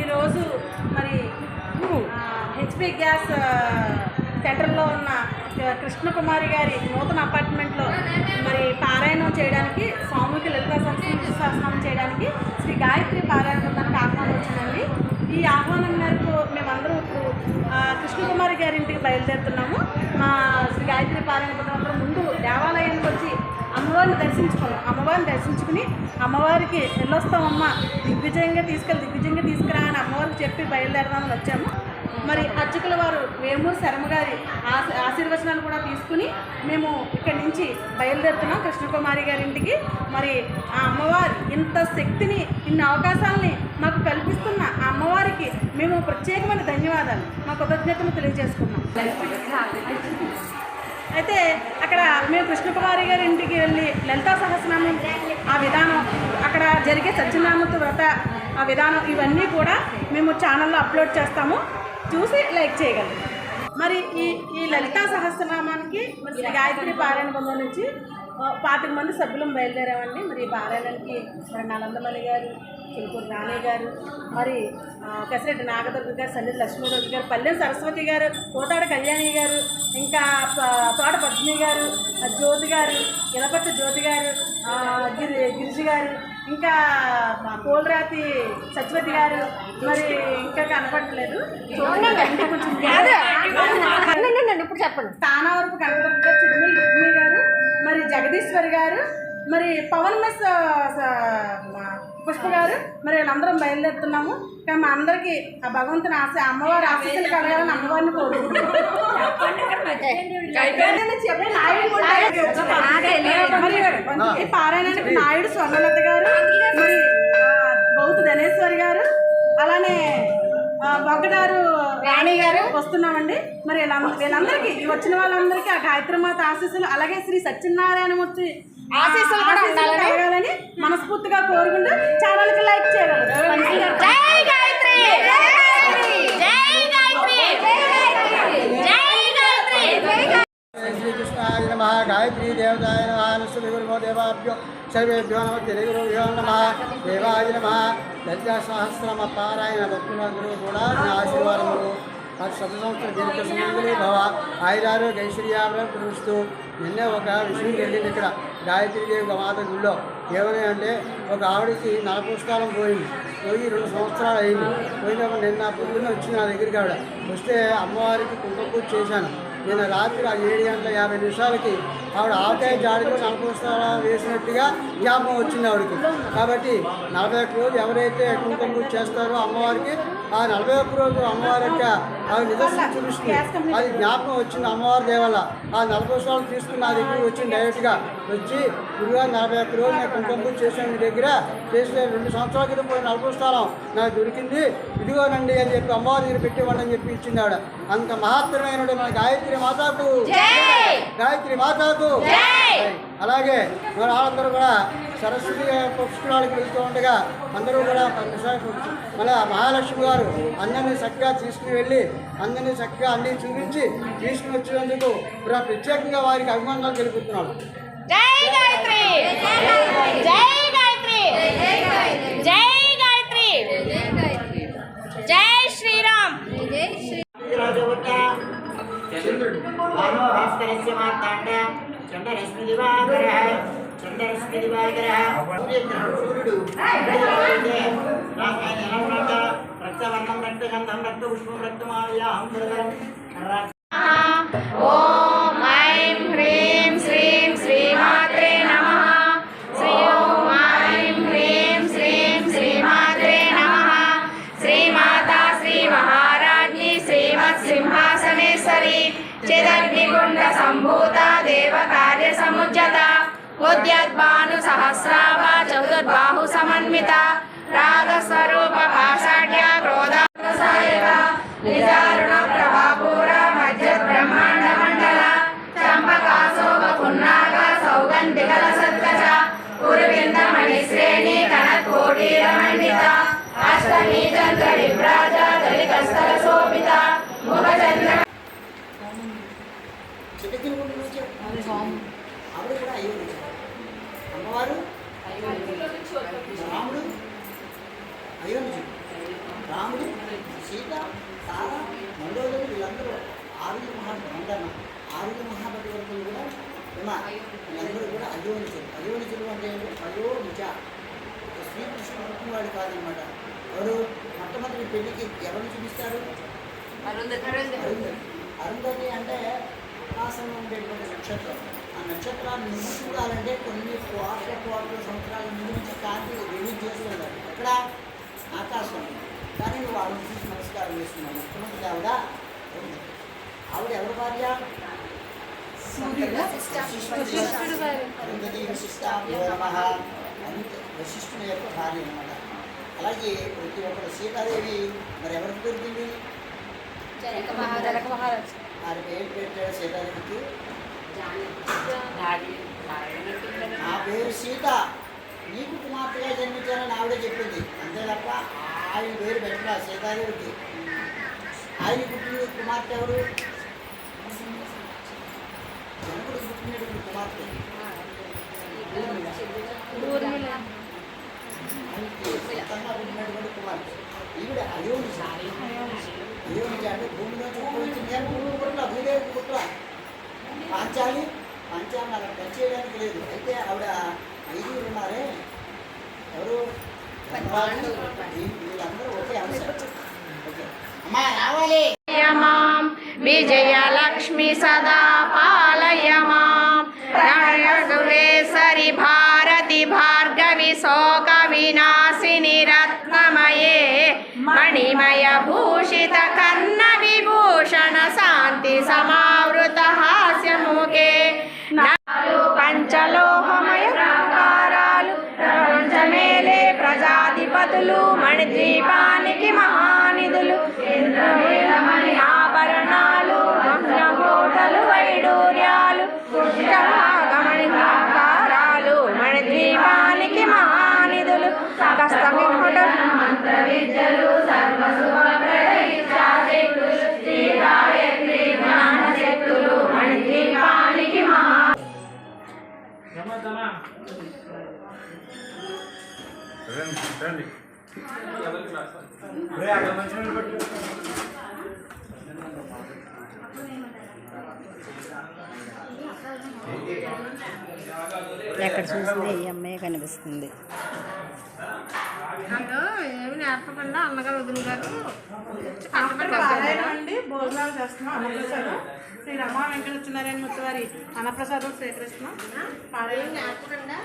ఈరోజు మరి HP gas సెంటర్లో ఉన్న కృష్ణకుమారి గారి నూతన అపార్ట్మెంట్లో మరి పారాయణం చేయడానికి సామూహిక లలిత సహస్రం చేయడానికి శ్రీ గాయత్రి పారాయణ బృందానికి ఆహ్వానం వచ్చిందండి. ఈ ఆహ్వానం మేరకు మేమందరూ ఇప్పుడు కృష్ణకుమారి గారి ఇంటికి బయలుదేరుతున్నాము. మా శ్రీ గాయత్రి పారాయణ బృందం అందరూ ముందు దేవాలయానికి వచ్చి అమ్మవారిని దర్శించుకున్నాం అమ్మవారిని దర్శించుకుని అమ్మవారికి వెళ్ళొస్తామమ్మ దిగ్విజయంగా తీసుకెళ్ళి దిగ్విజయంగా చెప్పి బయలుదేరదామని వచ్చాము. మరి అర్చకుల వారు వేమూరు శర్మ గారి ఆశీర్వచనాలు కూడా తీసుకుని మేము ఇక్కడి నుంచి బయలుదేరుతున్నాం కృష్ణకుమారి గారి ఇంటికి. మరి ఆ అమ్మవారి ఇంత శక్తిని ఇన్ని అవకాశాలని మాకు కల్పిస్తున్న ఆ అమ్మవారికి మేము ప్రత్యేకమైన ధన్యవాదాలు. మా కృతజ్ఞతను తెలియజేసుకున్నాం అయితే అక్కడ మేము కృష్ణకుమారి గారి ఇంటికి వెళ్ళి లలితా సహస్రనామం ఆ విధానం అక్కడ జరిగే సత్యనామత వ్రత ఆ విధానం ఇవన్నీ కూడా మేము ఛానల్లో అప్లోడ్ చేస్తాము. చూసి లైక్ చేయగలరు. మరి ఈ ఈ లలితా సహస్రనామానికి మరి శ్రీ గాయత్రి పారాయణ బృందం నుంచి పాతిక మంది సభ్యులం బయలుదేరామండి. మరి ఈ పారాయణానికి మరి నలందమణి గారు చిలుకూరు రాణి గారు మరి కసిరెడ్డి నాగదుర్గ గారు సన్నిధి లక్ష్మీదుర్గ గారు పల్లెం సరస్వతి గారు కోటాడ కళ్యాణి గారు ఇంకా తోట పద్మిని గారు జ్యోతి గారు ఇలపట్టు జ్యోతి గారు గిరి గిరిజి గారు ఇంకా మా పోలరాతి సత్యవతి గారు మరి ఇంకా కనపడలేదు ఇప్పుడు చెప్పండి. కనకదుర్గ గారు చిరుమల రుక్మిణి గారు మరి జగదీశ్వరి గారు మరి పవన్ మెస్ పుష్ప గారు మరి వీళ్ళందరం బయలుదేరుతున్నాము. కానీ మా అందరికీ ఆ భగవంతుని ఆశ అమ్మవారి ఆశీస్సులు కలగాలని అమ్మవారిని ఈ పారాయణానికి నాయుడు స్వర్ణలత గారు మరి గౌతు ధనేశ్వరి గారు అలానే బొగ్గదారు రాణి గారు. వస్తున్నామండి. మరి వీళ్ళంద- వీళ్ళందరికీ వచ్చిన వాళ్ళందరికీ ఆ గాయత్రిమాత ఆశీస్సులు అలాగే శ్రీ సత్యనారాయణమూర్తి ఆశీస్సులు కూడా ఉండాలని. మనస్ఫూర్తిగా కోరుకుంటూ ఛానల్కి లైక్ చేయగలరు జై గాయత్రి. జై గాయత్రి. జై గాయత్రి. శ్రీకృష్ణాయ నమ గాయత్రీ. దేవతాయ నమ నశ్రీ గురుమో దేవాభ్యో సర్వేభ్యో నమ నమ దేవాయ నమ లలితా సహస్రమ పారాయణ భక్తులందరూ కూడా నా ఆశీర్వాదములు ఆ శత సంవత్సర దీర్ఘ సుమంగళి భవ ఆయురారోగ్య ఐశ్వర్యాభ్రం కురుస్తూ నిన్నే ఒక విషయం జరిగింది ఇక్కడ గాయత్రీదేవి మాత గుళ్ళో ఏమని అంటే ఒక ఆవిడకి నలపుష్కాలం పోయింది. పోయి రెండు సంవత్సరాలు అయింది. పోయినప్పుడు నిన్న పొద్దున్న వచ్చింది నా దగ్గరికి ఆవిడ వస్తే అమ్మవారికి కుంకుమ పూజ చేశాను. నిన్న రాత్రి ఆ ఏడు గంటల యాభై నిమిషాలకి ఆవిడ ఆవకాయ జాడిలో నలభై పుస్తకాలు వేసినట్టుగా జ్ఞాపకం వచ్చింది ఆవిడకి. కాబట్టి నలభై ఒక్క రోజు ఎవరైతే కుంకుమ పూజ చేస్తారో అమ్మవారికి ఆ నలభై ఒక్క రోజు అమ్మవారి యొక్క ఆవిడ నిదర్శనం చూపిస్తుంది. అది జ్ఞాపకం వచ్చింది అమ్మవారి దేవల్ల ఆ నలభై పుస్తకాలు తీసుకుని నా దగ్గరికి వచ్చి డైరెక్ట్గా వచ్చి గురుగా నలభై ఒక్క రోజు నేను కుంకుమ పూజ చేశాను మీ దగ్గర. చేసిన రెండు సంవత్సరాల క్రితం పోయిన నలభై స్థలం నాకు దొరికింది. ఇదిగోనండి అని చెప్పి అమ్మవారి దగ్గర పెట్టివ్వండి అని చెప్పి ఇచ్చింది ఆవిడ అంత మహత్తరమైన మన గాయత్రి మాతాకు గాయత్రి మాతాకు అలాగే మన వాళ్ళందరూ కూడా సరస్వతి పుష్కరాలకు వెళ్తూ ఉండగా అందరూ కూడా మన మహాలక్ష్మి గారు అందరినీ చక్కగా తీసుకుని వెళ్ళి అందరినీ చక్కగా అన్ని చూపించి తీసుకుని వచ్చినందుకు ప్రత్యేకంగా వారికి అభిమానాలు తెలుపుతున్నాము జై గాయత్రి! జై గాయత్రి! జై గాయత్రి! జై శ్రీరామ్! భాస్కరస్య మార్తాండ. చంద్రరశ్మి దివాకర. చంద్రరశ్మి దివాకర సూర్యుడు రక్తవర్ణం రక్తగంధం రక్తపుష్పం రక్తమాల్యాహం ఓం ఐం హ్రీం శ్రీం శ్రీమాత్రే నమః. శ్రీ ఓం ఐం హ్రీం శ్రీం శ్రీమాత్రే శ్రీమాతా శ్రీ శ్రీమత్ సింహాసనేశ్వరి. చిదగ్నిగుండ సంభూత బ్రహ్మాండ మండల చంపకాశోభ పున్నాగ సౌగంధికల సత్కచ ఉరువింద మణి శ్రేణి కనకోటి రమండిత అష్టమి చంద్ర విభ్రాజ దళికస్థల శోభిత ముఖ చంద్ర ఆవిడ కూడా అయ్యి అమ్మవారు రాముడు అయోధ్య రాముడు సీత తార మండోదరుడు వీళ్ళందరూ ఆరుగు మహామండన ఆరుగు మహాభగవంతులు కూడా వీళ్ళందరూ కూడా అయోనిచులు అయోనిచులు అంటే? అయో నిజ. శ్రీకృష్ణుడు పుట్టినవాడు కాదనమాట. ఎవరు? మొట్టమొదటి పెళ్ళికి ఎవరిని చూపిస్తారు? అరుంధతి. అరుంధతి అంటే ఆకాశంలో ఉండేటువంటి నక్షత్రం. నక్షత్రాన్ని చూడాలంటే కొన్ని కోట్ల కోట్ల సంవత్సరాల ముందు నుంచి కాంతి రిలీజ్ చేస్తున్నారు ఎక్కడ ఆకాశం. కానీ నువ్వు చూసి నమస్కారం చేస్తున్నావు. మొట్టమొదటి ఆవిడ. ఆవిడ ఎవరి భార్య? వశిష్ఠుని యొక్క భార్య అనమాట అలాగే ప్రతి ఒక్కరు సీతాదేవి మరి ఎవరికి దొరికింది? వారి పేరు పెట్టాడు సీతాదేవికి. నా పేరు సీత. నీకు కుమార్తెగా జన్మించానని ఆవిడే చెప్పింది. అంతే తప్ప ఆయన పేరు పెట్టడా సీతాదేవికి? ఆయన పుట్టిన కుమార్తె ఎవరు? జనకుడు పుట్టినటువంటి కుమార్తె. సొంతంగా పుట్టినటువంటి కుమార్తె. ఈవిడ అయోనిజ అయోనిజ అంటే భూమిలో భూమి పుట్ల భూదేవి పుట్ల పాంచాలి. పాంచాలి అలా టచ్ చేయడానికి లేదు. అయితే ఆవిడ ఐదుగురు ఉన్నారే. ఎవరు? వీళ్ళందరూ ఒకే అంశం. ఓకే. అమ్మా రావాలి. మాం విజయలక్ష్మి సదా పాలయ మాం భారతి భార్గవి శోక వినాశిని రత్నమయే. మణిమయ భూషిత కర్ణ విభూషణ శాంతి సమావృత పంచలోహమయ ప్రాకారాలు ప్రపంచమేలే ప్రజాధిపతులు మణిద్వీపానికి మహానిధులు. ఆభరణ రండి ఎక్కడ చూసినా ఈ అమ్మాయి కనిపిస్తుంది. ఏమి నేర్పకుండా అన్నగారు వదిన గారు అండి భోజనాలు చేస్తున్నాం అన్నప్రసాదం. శ్రీ రమా వెంకట సత్యనారాయణ ముత్తవారి అన్నప్రసాదం స్వీకరిస్తున్నాం నేర్పకుండా